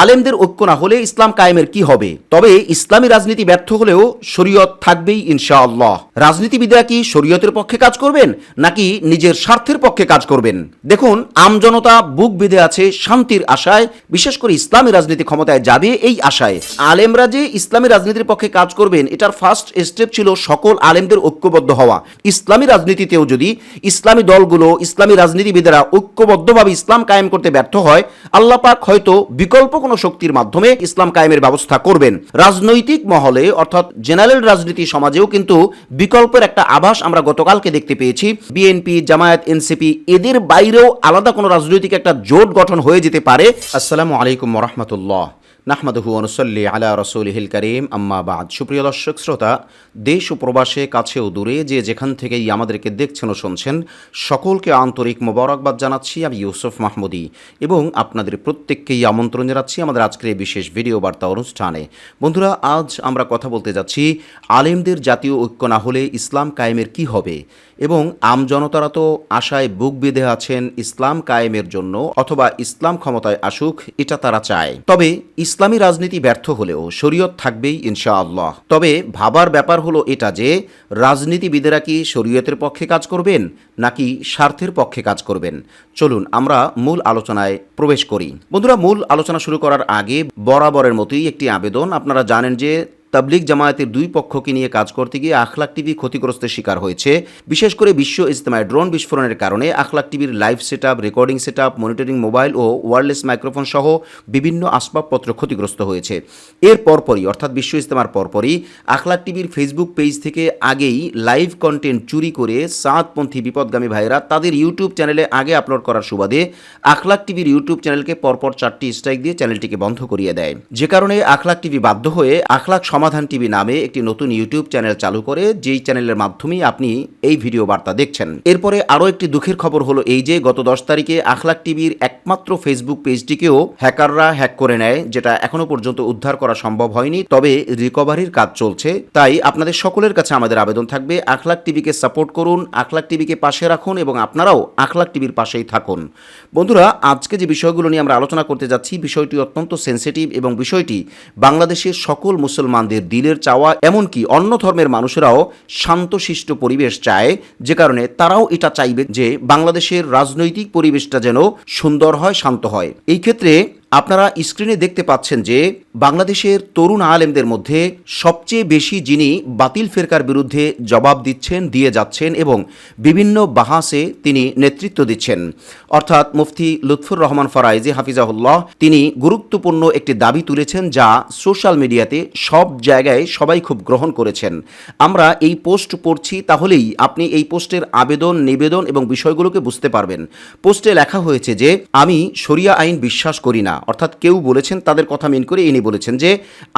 আলেমদের ঐক্য না হলে ইসলাম কায়েমের কি হবে? তবে ইসলামী রাজনীতি ব্যর্থ হলেও শরীয়ত থাকবেই ইনশাআল্লাহ। রাজনীতিবিদরা কি শরীয়তের পক্ষে কাজ করবেন, নাকি নিজের স্বার্থের পক্ষে কাজ করবেন? দেখুন আমজনতা বুক বেঁধে আছে শান্তির আশায়, বিশেষ করে ইসলামী রাজনীতি ক্ষমতায় যাবে এই আশায়। আলেমরা যে ইসলামী রাজনীতির পক্ষে কাজ করবেন, এটার ফার্স্ট স্টেপ ছিল সকল আলেমদের ঐক্যবদ্ধ হওয়া। ইসলামী রাজনীতিতেও যদি ইসলামী দলগুলো, ইসলামী রাজনীতিবিদেরা ঐক্যবদ্ধভাবে ইসলাম কায়েম করতে ব্যর্থ হয়, আল্লাহ পাক হয়তো বিকল্প কোনো শক্তির মাধ্যমে ইসলাম কায়েমের ব্যবস্থা করবেন। রাজনৈতিক মহলে, অর্থাৎ জেনারেল রাজনীতি সমাজেও কিন্তু বিকল্পের একটা আভাস আমরা গতকালকে দেখতে পেয়েছি। বিএনপি জামায়াত এনসিপি এদের বাইরেও আলাদা কোনো রাজনৈতিক একটা জোট গঠন হয়ে যেতে পারে। আসসালামু আলাইকুম রহমতুল্লাহ। নাহমাদহু অনুসল্লি আলা রসুলহিল করিম, আম্মা বাদ। সুপ্রিয় দর্শক, শ্রোতা, দেশ ও প্রবাসে, কাছে ও দূরে যে যেখান থেকেই আমাদেরকে দেখছেন ও শুনছেন, সকলকে আন্তরিক মোবারকবাদ জানাচ্ছি আমি ইউসুফ মাহমুদি এবং আপনাদের প্রত্যেককেই আমন্ত্রণ জানাচ্ছি আমাদের আজকের এই বিশেষ ভিডিও বার্তা অনুষ্ঠানে। বন্ধুরা, আজ আমরা কথা বলতে যাচ্ছি, আলেমদের জাতীয় ঐক্য না হলে ইসলাম কায়েমের কি হবে? এবং আমজনতারা তো আশায় বুক বেঁধে আছেন, ইসলাম কায়েমের জন্য অথবা ইসলাম ক্ষমতায় আসুক, এটা তারা চায়। তবে ইসলামী রাজনীতি ব্যর্থ হলেও শরীয়ত থাকবেই ইনশাআল্লাহ। তবে ভাবার ব্যাপার হলো এটা যে, রাজনীতিবিদেরা কি শরীয়তের পক্ষে কাজ করবেন, নাকি স্বার্থের পক্ষে কাজ করবেন? চলুন আমরা মূল আলোচনায় প্রবেশ করি। বন্ধুরা, মূল আলোচনা শুরু করার আগে বরাবরের মতোই একটি আবেদন। আপনারা জানেন যে তাবলিগ জামায়াতের দুই পক্ষকে নিয়ে কাজ করতে গিয়ে আখলাক টিভি ক্ষতিগ্রস্তের শিকার হয়েছে। বিশেষ করে বিশ্ব ইজতেমায় ড্রোন বিস্ফোরণের কারণে আখলাক টিভির live set recording set monitoring mobile ও ওয়ারলেস মাইক্রোফোন সহ বিভিন্ন আসবাবপত্র ক্ষতিগ্রস্ত হয়েছে। এর পরপরই, অর্থাৎ বিশ্ব ইজতেমার পরপরই, আখলাক টিভির ফেসবুক পেজ থেকে আগেই লাইভ কন্টেন্ট চুরি করে সাতপন্থী বিপদগামী ভাইয়েরা তাদের ইউটিউব চ্যানেলে আগে আপলোড করার সুবাদে আখলাক টিভির ইউটিউব চ্যানেলকে পরপর চারটি স্ট্রাইক দিয়ে চ্যানেলটিকে বন্ধ করিয়ে দেয়। যে কারণে আখলাক টিভি বাধ্য হয়ে আখলাক সমাধান টিভি নামে একটি নতুন ইউটিউব চ্যানেল চালু করে, যেই চ্যানেলের মাধ্যমেই আপনি এই ভিডিও বার্তা দেখছেন। এরপরে আরও একটি দুঃখের খবর হলো এই যে, গত দশ তারিখে আখলাক টিভির একমাত্র ফেসবুক পেজটিকেও হ্যাকাররা হ্যাক করে নেয়, যেটা এখনও পর্যন্ত উদ্ধার করা সম্ভব হয়নি, তবে রিকভারির কাজ চলছে। তাই আপনাদের সকলের কাছে আমাদের আবেদন থাকবে, আখলাক টিভিকে সাপোর্ট করুন, আখলাক টিভিকে পাশে রাখুন এবং আপনারাও আখলাক টিভির পাশেই থাকুন। বন্ধুরা, আজকে যে বিষয়গুলো নিয়ে আমরা আলোচনা করতে যাচ্ছি, বিষয়টি অত্যন্ত সেন্সিটিভ এবং বিষয়টি বাংলাদেশের সকল মুসলমানদের দিলের চাওয়া, এমনকি অন্য ধর্মের মানুষেরাও শান্তশিষ্ট পরিবেশ চায়, যে কারণে তারাও এটা চাইবে যে বাংলাদেশের রাজনৈতিক পরিবেশটা যেন সুন্দর হয়, শান্ত হয়। এই ক্ষেত্রে আপনারা স্ক্রিনে দেখতে পাচ্ছেন যে বাংলাদেশের তরুণ আলেমদের মধ্যে সবচেয়ে বেশি যিনি বাতিল ফেরকার বিরুদ্ধে জবাব দিচ্ছেন, দিয়ে যাচ্ছেন এবং বিভিন্ন বাহাসে তিনি নেতৃত্ব দিচ্ছেন। অর্থাৎ মুফতি লুৎফুর রহমান ফরাইজি হাফিজাহুল্লাহ, তিনি গুরুত্বপূর্ণ একটি দাবি তুলেছেন যা সোশ্যাল মিডিয়াতে সব জায়গায় সবাই খুব গ্রহণ করেছেন। আমরা এই পোস্ট পড়ছি তাহলেই আপনি এই পোস্টের আবেদন, নিবেদন এবং বিষয়গুলোকে বুঝতে পারবেন। পোস্টে লেখা হয়েছে যে, আমি শরিয়া আইন বিশ্বাস করি না। অর্থাৎ কেউ বলেছেন, তাদের কথা মিন করে ইনি বলেছেন যে,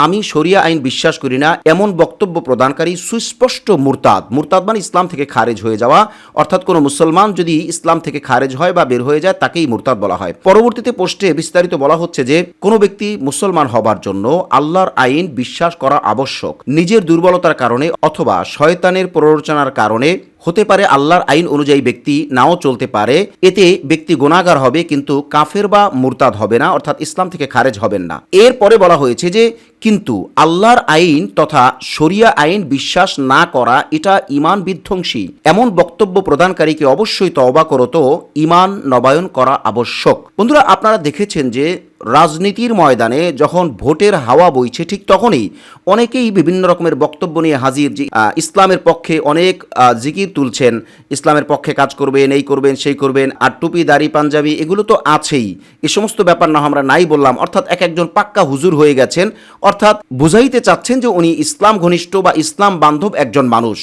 আমি শরিয়া আইন বিশ্বাস করি না, এমন বক্তব্য প্রদানকারী সুস্পষ্ট মুরতাদ মুরতাদ মানে ইসলাম থেকে খারেজ হয়ে যাওয়া, অর্থাৎ কোনো মুসলমান যদি ইসলাম থেকে খারেজ হয় বা বের হয়ে যায়, তাকেই মুরতাদ বলা হয়। পরবর্তীতে পোস্টে বিস্তারিত বলা হচ্ছে যে, কোনো ব্যক্তি মুসলমান হবার জন্য আল্লাহর আইন বিশ্বাস করা আবশ্যক, নিজের দুর্বলতার কারণে অথবা শয়তানের প্ররোচনার কারণে হতে পারে আল্লাহর আইন অনুযায়ী ব্যক্তি নাও চলতে পারে। এতে ব্যক্তি গুণাগার হবে কিন্তু কাফের বা মুরতাদ হবে না, অর্থাৎ ইসলাম থেকে খারেজ হবেন না। এরপরে বলা হয়েছে যে, কিন্তু আল্লাহর আইন তথা শরিয়া আইন বিশ্বাস না করা, এটা ইমান বিধ্বংসী। এমন বক্তব্য প্রদানকারীকে অবশ্যই তওবা করতো ইমান নবায়ন করা আবশ্যক। বন্ধুরা, আপনারা দেখেছেন যে রাজনীতির ময়দানে যখন ভোটের হাওয়া বইছে, ঠিক তখনই অনেকেই বিভিন্ন রকমের বক্তব্য নিয়ে হাজির যে ইসলামের পক্ষে অনেক জিকির তুলছেন। ইসলামের পক্ষে কাজ করবেন, এই করবেন, সেই করবেন, আর টুপি, দাড়ি, পাঞ্জাবি, এগুলো তো আছেই। এ সমস্ত ব্যাপার না আমরা নাই বললাম। অর্থাৎ এক একজন পাক্কা হুজুর হয়ে গেছেন। অর্থাৎ বুঝাইতে চাচ্ছেন যে উনি ইসলাম ঘনিষ্ঠ বা ইসলাম বান্ধব একজন মানুষ।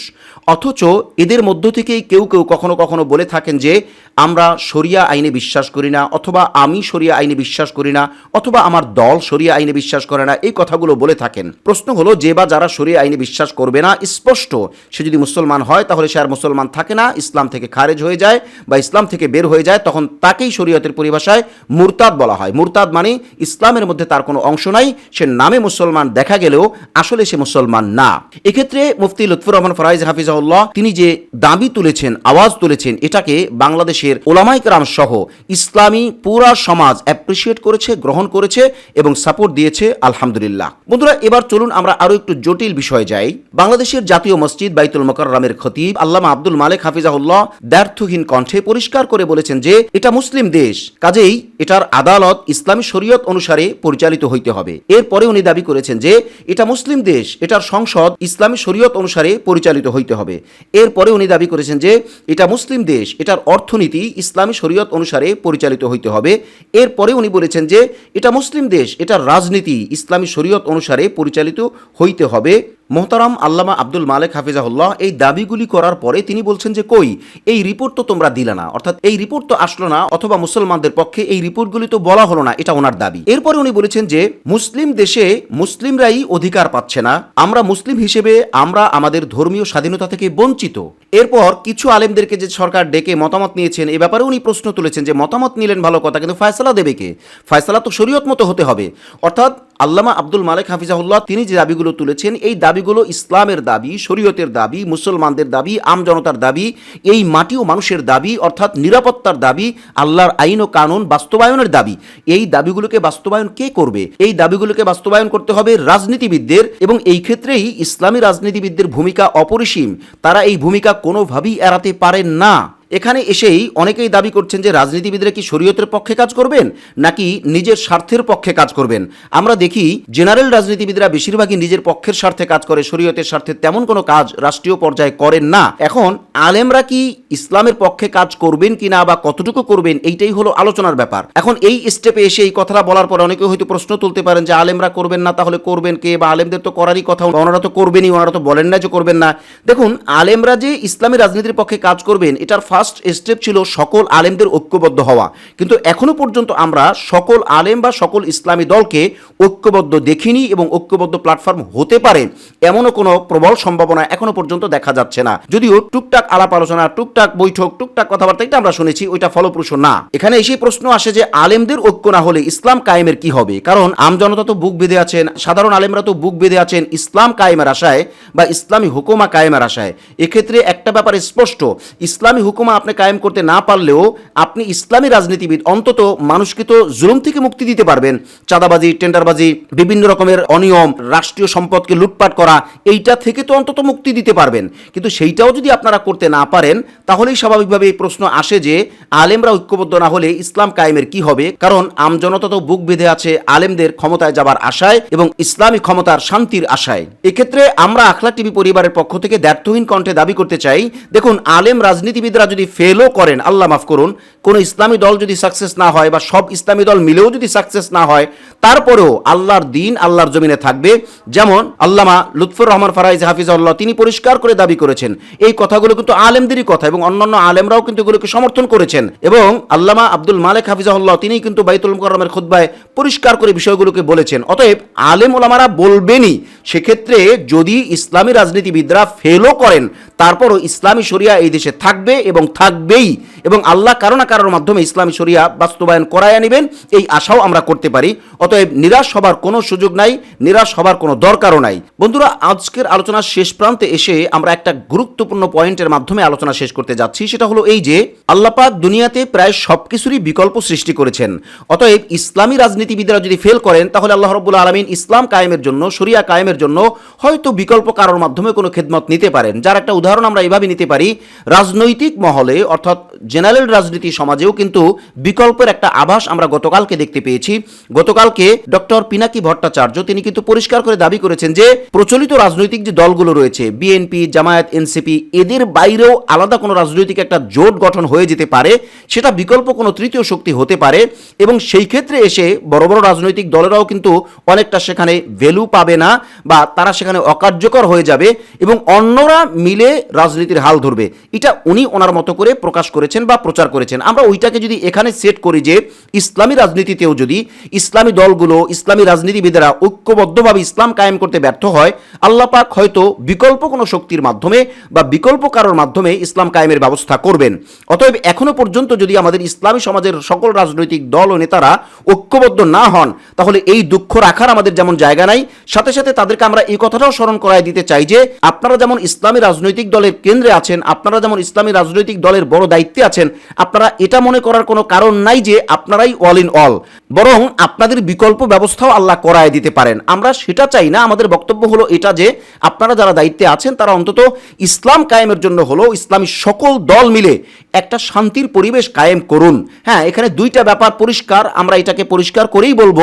অথচ এদের মধ্য থেকেই কেউ কেউ কখনো কখনো বলে থাকেন যে আমরা শরিয়া আইনে বিশ্বাস করি না, অথবা আমি শরিয়া আইনে বিশ্বাস করি না, অথবা আমার দল শরিয়া আইনে বিশ্বাস করে না, এই কথাগুলো বলে থাকেন। প্রশ্ন হলো, যে বা যারা শরিয়া আইনে বিশ্বাস করবে না, স্পষ্ট। সে যদি মুসলমান হয়, তাহলে সে আর মুসলমান থাকে না, ইসলাম থেকে খারেজ হয়ে যায়, বা ইসলাম থেকে বের হয়ে যায়, তখন তাকেই শরীয়তের পরিভাষায় মুরতাদ বলা হয়। মুরতাদ মানে ইসলামের মধ্যে তার কোনো অংশ নাই, সে নামে মুসলমান দেখা গেলেও আসলে সে মুসলমান না। এক্ষেত্রে মুফতি লুৎফুর রহমান ফরাইজ হাফিজাউল্লাহ তিনি যে দাবি তুলেছেন, আওয়াজ তুলেছেন, এটাকে বাংলাদেশের বাংলাদেশের ওলামাইকরাম সহ ইসলামী পুরা সমাজ অ্যাপ্রিসিয়েট করেছে, গ্রহণ করেছে এবং সাপোর্ট দিয়েছে, আলহামদুলিল্লাহ। বন্ধুরা, এবার চলুন আমরা আরও একটু জটিল বিষয়ে যাই। বাংলাদেশের জাতীয় মসজিদ বাইতুল মোকাররামের খতিব আল্লামা আব্দুল মালেক হাফিজাহুল্লাহ দ্ব্যর্থহীন কণ্ঠে পরিষ্কার করে বলেছেন যে, এটা মুসলিম দেশ, কাজেই এটার আদালত ইসলামী শরীয়ত অনুসারে পরিচালিত হইতে হবে। এরপরে উনি দাবি করেছেন যে, এটা মুসলিম দেশ, এটার সংসদ ইসলামী শরীয়ত অনুসারে পরিচালিত হইতে হবে। এরপরে উনি দাবি করেছেন যে, এটা মুসলিম দেশ, এটার অর্থনীতি ইসলামী শরীয়ত অনুসারে পরিচালিত হইতে হবে। এরপরে উনি বলেছেন যে, এটা মুসলিম দেশ, এটা রাজনীতি, ইসলামী শরীয়ত অনুসারে পরিচালিত হইতে হবে। মোহতারাম আল্লামা আব্দুল মালেক হাফিজাহুল্লাহ এই দাবিগুলি করার পরে তিনি বলছেন যে, কই, এই রিপোর্ট তো তোমরা দিলে না। অর্থাৎ এই রিপোর্ট তো আসলো না, অথবা মুসলমানদের পক্ষে এই রিপোর্টগুলি তো বলা হলো না, এটা ওনার দাবি। এরপরে উনি বলেছেন যে, মুসলিম দেশে মুসলিমরাই অধিকার পাচ্ছে না। আমরা মুসলিম হিসেবে আমরা আমাদের ধর্মীয় স্বাধীনতা থেকে বঞ্চিত। এরপর কিছু আলেমদেরকে যে সরকার ডেকে মতামত নিয়েছেন, এ ব্যাপারে উনি প্রশ্ন তুলেছেন যে, মতামত নিলেন ভালো কথা, কিন্তু ফয়সালা দেবে কে? ফয়সালা তো শরীয়ত মতো হতে হবে। অর্থাৎ আল্লামা আব্দুল মালেক হাফিজাহুল্লাহ, তিনি যে দাবিগুলো তুলেছেন, এই দাবিগুলো ইসলামের দাবি, শরীয়তের দাবি, মুসলমানদের দাবি আমজনতার দাবি, এই মাটি ও মানুষের দাবি, অর্থাৎ নিরাপত্তার দাবি, আল্লাহর আইন ও কানুন বাস্তবায়নের দাবি। এই দাবিগুলোকে বাস্তবায়ন কে করবে? এই দাবিগুলোকে বাস্তবায়ন করতে হবে রাজনীতিবিদদের এবং এই ক্ষেত্রেই ইসলামী রাজনীতিবিদদের ভূমিকা অপরিসীম। তারা এই ভূমিকা কোনোভাবেই এড়াতে পারেন না। এখানে এসেই অনেকেই দাবি করছেন যে রাজনীতিবিদরা কি শরীয়তের পক্ষে কাজ করবেন, নাকি নিজের স্বার্থের পক্ষে কাজ করবেন? আমরা দেখি, জেনারেল রাজনীতিবিদরা বেশিরভাগই নিজের পক্ষের স্বার্থে কাজ করে, শরীয়তের স্বার্থে তেমন কোনো কাজ রাষ্ট্রীয় পর্যায়ে করেন না। এখন, আলেমরা কি ইসলামের পক্ষে কাজ করবেন কিনা বা কতটুকু করবেন, এইটাই হলো আলোচনার ব্যাপার। এখন এই স্টেপে এসে এই কথাটা বলার পরে অনেকে হয়তো প্রশ্ন তুলতে পারেন যে, আলেমরা করবেন না, তাহলে করবেন কে? বা আলেমদের তো করারই কথা, ওনারা তো করবেনই, ওনারা তো বলেন না যে করবেন না। দেখুন, আলেমরা যে ইসলামী রাজনীতির পক্ষে কাজ করবেন, এটার ফার্স্ট স্টেপ ছিল সকল আলেমদের ঐক্যবদ্ধ হওয়া। কিন্তু এখনও পর্যন্ত আমরা সকল আলেম বা সকল ইসলামী দলকে ঐক্যবদ্ধ দেখিনি এবং ঐক্যবদ্ধ প্ল্যাটফর্ম হতে পারে এমনও কোনো প্রবল সম্ভাবনা এখনও পর্যন্ত দেখা যাচ্ছে না। যদিও টুকটাক আলাপ আলোচনা, টুকটাক বৈঠক, টুকটাক কথাবার্তা এটা আমরা শুনেছি, ওইটা ফলপ্রসূ না। এখানে এসে প্রশ্ন আসে যে আলেমদের ঐক্য না হলে ইসলাম কায়েমের কি হবে? কারণ আমজনতা তো বুক বেঁধে আছেন, সাধারণ আলেমরা তো বুক বেঁধে আছেন ইসলাম কায়েমের আশায় বা ইসলামী হুকুমা কায়েমের আশায়। এক্ষেত্রে একটা ব্যাপার স্পষ্ট, ইসলামী হুকুমা আপনি কায়েম করতে না পারলেও আপনি ইসলামী রাজনীতিবিদ, অন্তত মানুষকে তো জুলুম থেকে মুক্তি দিতে পারবেন। চাঁদাবাজি, টেন্ডারবাজি, বিভিন্ন রকমের অনিয়ম, রাষ্ট্রীয় সম্পদকে লুটপাট করা, এইটা থেকে তো অন্তত মুক্তি দিতে পারবেন। কিন্তু সেইটাও যদি আপনারা করতে না পারেন, তাহলেই স্বাভাবিকভাবে এই প্রশ্ন আসে যে, আলেমরা ঐক্যবদ্ধ না হলে ইসলাম কায়েমের কি হবে? কারণ আমজনতা তো বুক বেঁধে আছে আলেমদের ক্ষমতায় যাবার আশায় এবং ইসলামী ক্ষমতার শান্তির আশায়। এক্ষেত্রে আমরা আখলা টিভি পরিবারের পক্ষ থেকে দ্ব্যর্থহীন কণ্ঠে দাবি করতে চাই, দেখুন, আলেম রাজনীতিবিদরা যদি ফেলও করেন, আল্লাহ মাফ করুন, কোন ইসলামী দল যদি সাকসেস না হয় বা সব ইসলামী দল মিলেও যদি সাকসেস না হয়, তারপরেও আল্লাহর দিন আল্লাহর জমিনে থাকবে। যেমন আল্লামা লুৎফুর রহমান ফারাইজ হাফিজাল্লাহ তিনি পরিষ্কার করে দাবি করেছেন, এই কথাগুলো কিন্তু আলেমদেরই কথা এবং অন্যান্য আলেমরাও কিন্তু এগুলোকে সমর্থন করেছেন এবং আল্লামা আব্দুল মালেক হাফিজাহুল্লাহ, তিনি কিন্তু বাইতুল মুকাররমের খুদ্বায় পরিষ্কার করে বিষয়গুলোকে বলেছেন। অতএব আলেম ওলামারা বলবেনই, সেক্ষেত্রে যদি ইসলামী রাজনীতিবিদরা ফেলও করেন, তারপরও ইসলামী শরিয়া এই দেশে থাকবে এবং থাকবেই এবং আল্লাহ কারও না কারোর মাধ্যমে ইসলামী শরিয়া বাস্তবায়ন করাইয়া নেবেন, এই আশাও আমরা করতে পারি। অতএব নিরাশ হবার কোনো সুযোগ নাই, নিরাশ হবার কোনো দরকারও নাই। বন্ধুরা, আজকের আলোচনার শেষ প্রান্তে এসে আমরা একটা গুরুত্বপূর্ণ পয়েন্টের মাধ্যমে আলোচনা শেষ করতে যাচ্ছি। সেটা হলো এই যে, আল্লাপাক দুনিয়াতে প্রায় সব কিছুরই বিকল্প সৃষ্টি করেছেন। অতএব ইসলামী রাজনীতিবিদরা যদি ফেল করেন, তাহলে আল্লাহ রব্বুল আলমিন ইসলাম কায়েমের জন্য, শরিয়া কায়েমের জন্য হয়তো বিকল্প কারোর মাধ্যমে কোনো খেদমত নিতে পারেন। যার একটা উদাহরণ আমরা এভাবে নিতে পারি, রাজনৈতিক মহলে, অর্থাৎ জেনারেল রাজনীতি সমাজেও কিন্তু বিকল্পের একটা আভাস আমরা গতকালকে দেখতে পেয়েছি। গতকালকে ডক্টর পিনাকি ভট্টাচার্য তিনি কিন্তু পরিষ্কার করে দাবি করেছেন যে, প্রচলিত রাজনৈতিক যে দলগুলো রয়েছে, বিএনপি, জামায়াত, এনসিপি, এদের বাইরেও আলাদা কোনো রাজনৈতিক একটা জোট গঠন হয়ে যেতে পারে, সেটা বিকল্প কোনো তৃতীয় শক্তি হতে পারে এবং সেই ক্ষেত্রে এসে বড় বড় রাজনৈতিক দলেরাও কিন্তু অনেকটা সেখানে ভ্যালু পাবে না বা তারা সেখানে অকার্যকর হয়ে যাবে এবং অন্যরা মিলে রাজনীতির হাল ধরবে। এটা উনি ওনার মতো করে প্রকাশ করেছেন বা প্রচার করেছেন। আমরা ওইটাকে যদি এখানে সেট করি যে ইসলামী রাজনীতিতেও যদি ইসলামী দলগুলো, ইসলামী রাজনীতিবিদেরা ঐক্যবদ্ধভাবে ইসলাম কায়েম করতে ব্যর্থ হয়, আল্লাহ পাক হয়তো বিকল্প কোনো শক্তির মাধ্যমে বা বিকল্প কারোর মাধ্যমে ইসলাম কায়েমের ব্যবস্থা করবেন। অতএব এখনও পর্যন্ত যদি আমাদের ইসলামী সমাজের সকল রাজনৈতিক দল ও নেতারা ঐক্যবদ্ধ না হন, তাহলে এই দুঃখ রাখার আমাদের যেমন জায়গা নাই, সাথে সাথে তাদেরকে আমরা এই কথাটাও স্মরণ করায় দিতে চাই যে আপনারা যেমন ইসলামী রাজনৈতিক দলের কেন্দ্রে আছেন, আপনারা যেমন ইসলামী রাজনৈতিক রাজনৈতিক দলের বড় দায়িত্বে আছেন, আপনারা এটা মনে করার কোনো কারণ নাই যে আপনারাই অল ইন অল বরং আপনাদের বিকল্প ব্যবস্থাও আল্লাহ করায় দিতে পারেন। আমরা সেটা চাই না, আমাদের বক্তব্য হলো এটা যে আপনারা যারা দায়িত্বে আছেন, তারা অন্তত ইসলাম কায়েমের জন্য হলো ইসলামী সকল দল মিলে একটা শান্তির পরিবেশ কায়েম করুন। হ্যাঁ এখানে দুইটা ব্যাপার পরিষ্কার, আমরা এটাকে পরিষ্কার করেই বলব।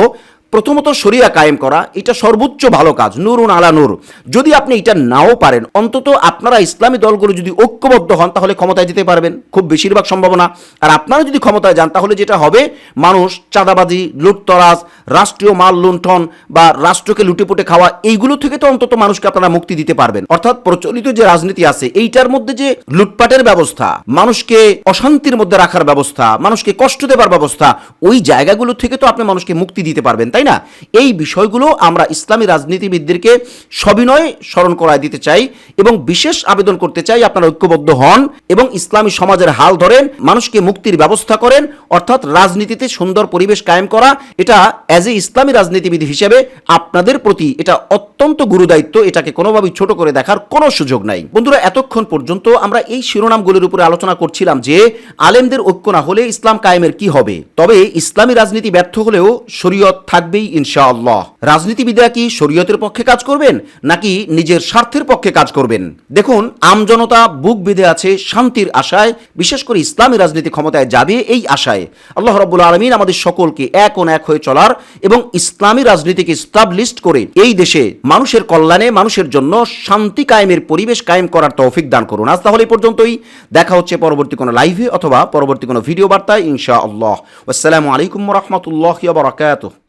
প্রথমত শরিয়া কায়েম করা, এটা সর্বোচ্চ ভালো কাজ, নুরুন আলা নূর। যদি আপনি এটা নাও পারেন, অন্তত আপনারা ইসলামী দলগুলো যদি ঐক্যবদ্ধ হন, তাহলে ক্ষমতায় যেতে পারবেন, খুব বেশিরভাগ সম্ভাবনা। আর আপনারা যদি ক্ষমতায় যান, তাহলে যেটা হবে, মানুষ, চাঁদাবাজি, লুটতরাজ, রাষ্ট্রীয় মাল লুণ্ঠন বা রাষ্ট্রকে লুটেপুটে খাওয়া, এইগুলো থেকে তো অন্তত মানুষকে আপনারা মুক্তি দিতে পারবেন। অর্থাৎ প্রচলিত যে রাজনীতি আছে, এইটার মধ্যে যে লুটপাটের ব্যবস্থা, মানুষকে অশান্তির মধ্যে রাখার ব্যবস্থা, মানুষকে কষ্ট দেবার ব্যবস্থা, ওই জায়গাগুলো থেকে তো আপনি মানুষকে মুক্তি দিতে পারবেন তাই না? এই বিষয়গুলো আমরা ইসলামী রাজনীতিবিদদেরকে সবিনয় স্মরণ করায় দিতে চাই এবং বিশেষ আবেদন করতে চাই আপনারা ঐক্যবদ্ধ হন এবং ইসলামী সমাজের হাল ধরেন, মানুষকে মুক্তির ব্যবস্থা করেন, অর্থাৎ রাজনীতিতে সুন্দর পরিবেশ কায়েম করা, এটা অ্যাজ এ ইসলামী রাজনীতিবিদ হিসেবে আপনাদের প্রতি এটা অত্যন্ত গুরুদায়িত্ব, এটাকে কোনোভাবেই ছোট করে দেখার কোনো সুযোগ নাই। বন্ধুরা, এতক্ষণ পর্যন্ত আমরা এই শিরোনামগুলির উপরে আলোচনা করছিলাম যে আলেমদের ঐক্য না হলে ইসলাম কায়েমের কি হবে? তবে ইসলামী রাজনীতি ব্যর্থ হলেও শরীয়ত থাকবেই ইনশাআল্লাহ। রাজনীতিবিদরা কি শরীয়তের পক্ষে কাজ করবেন, নাকি নিজের স্বার্থের পক্ষে কাজ করবেন? দেখুন আমজনতা বুক বেঁধে আছে শান্তির আশায়, বিশেষ করে ইসলামী রাজনীতি ক্ষমতায় যাবে এই আশায়। আল্লাহ রব্বুল আলমিন আমাদের সকলকে এক ও এক হয়ে চলার এবং ইসলামী রাজনীতিকে স্টাবলিশড করে এই দেশে মানুষের কল্যাণে, মানুষের জন্য শান্তি কায়েমের পরিবেশ কায়েম করার তৌফিক দান করুন। আজ তাহলে এই পর্যন্তই। দেখা হচ্ছে পরবর্তী কোনো লাইভে অথবা পরবর্তী কোনো ভিডিও বার্তায় ইনশা আল্লাহ আসসালামু আলাইকুম রহমতুল্লাহ বারাকাতুহ।